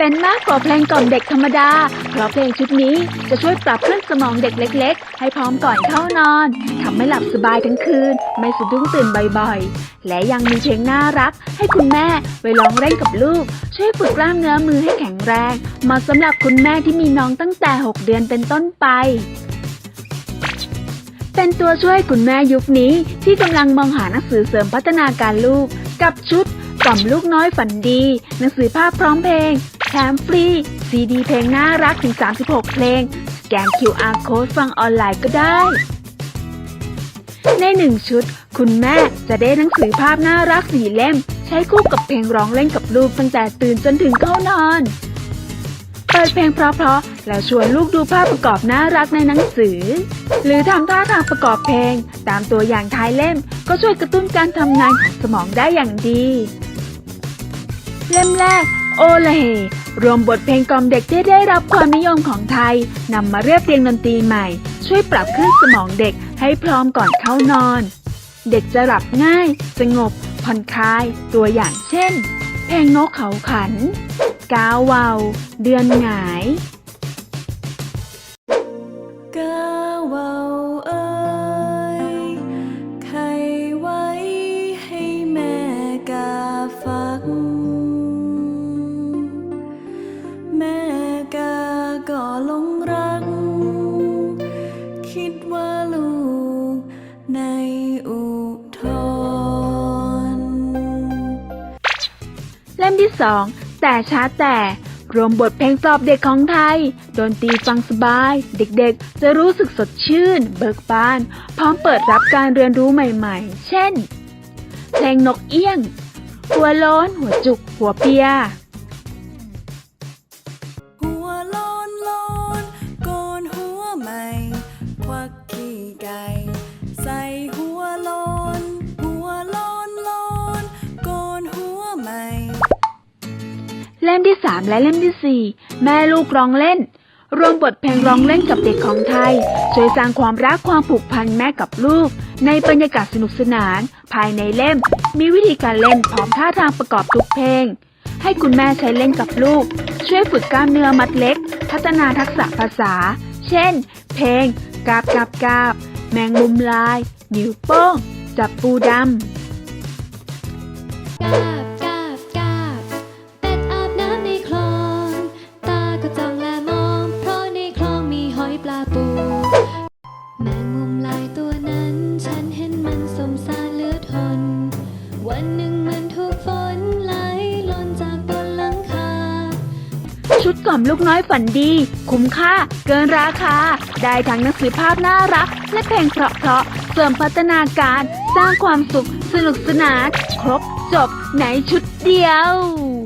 เป็นมากกว่าเพลงกล่อมเด็กธรรมดา เพราะเพลงชุดนี้จะช่วยปรับเครื่องสมองเด็กเล็ก ๆ ให้พร้อมก่อนเข้านอนทำให้หลับสบายทั้งคืน ไม่สะดุ้งตื่นบ่อยๆ และยังมีเพลงน่ารัก ให้คุณแม่ไปร้องเล่นกับลูก ช่วยฝึกกล้ามเนื้อมือให้แข็งแรงเหมาะสำหรับคุณแม่ที่มีน้องตั้งแต่ 6 เดือนเป็นต้นไปเป็นตัวช่วยคุณแม่ยุคนี้ที่กำลังมองหาหนังสือเสริมพัฒนาการลูก กับชุดกล่อมลูกน้อยฝันดี หนังสือภาพพร้อมเพลง แถมฟรี ซีดีเพลงน่ารักถึง 36 เพลง แกน QR Code ฟังออนไลน์ก็ได้ ในหนึ่งชุด คุณแม่จะได้หนังสือภาพน่ารักสีเล่ม ใช้คู่กับเพลงร้องเล่นกับลูกตั้งแต่ตื่นจนถึงเข้านอน เปิดเพลงเพราะๆแล้วชวนลูกดูภาพประกอบน่ารักในหนังสือ หรือทำท่าทางประกอบเพลง ตามตัวอย่างท้ายเล่ม ก็ช่วยกระตุ้นการทำงานของสมองได้อย่างดี เล่มแรก โอละเฮรวมบทเพลงกล่อมเด็กที่ได้รับความนิยมของไทยนำมาเรียบเรียงดนตรีใหม่ ช่วยปรับเครื่องสมองเด็กให้พร้อมก่อนเข้านอน เด็กจะหลับง่าย สงบ ผ่อนคลาย ตัวอย่างเช่น เพลงนกเขาขัน กาววาว เดือนหงาย ก็หลงรัก คิดว่าลูกในอุทธรเล่มที่สองแต่ช้าแต่รวมบทเพลงปลอบเด็กของไทย ดนตรีฟังสบาย เด็กๆ จะรู้สึกสดชื่น เบิกบาน พร้อมเปิดรับการเรียนรู้ใหม่ๆ เช่น เพลงนกเอี้ยง หัวโล้น หัวจุก หัวเปีย เล่มที่3และเล่มที่4แม่ลูกร้องเล่น รวมบทเพลงร้องเล่นกับเด็กของไทย ช่วยสร้างความรักความผูกพันแม่กับลูก ในบรรยากาศสนุกสนาน ภายในเล่ม มีวิธีการเล่นพร้อมท่าทางประกอบทุกเพลง ให้คุณแม่ใช้เล่นกับลูก ช่วยฝึกกล้ามเนื้อมัดเล็ก พัฒนาทักษะภาษา เช่น เพลงกาบกาบกาบแมงมุมลาย นิ้วโป้งจับปูดำ ชุดกล่อมลูกน้อยฝันดี คุ้มค่า เกินราคา ได้ทั้งหนังสือภาพน่ารัก และเพลงเพราะๆเสริมพัฒนาการ สร้างความสุข สนุกสนาน ครบจบในชุดเดียว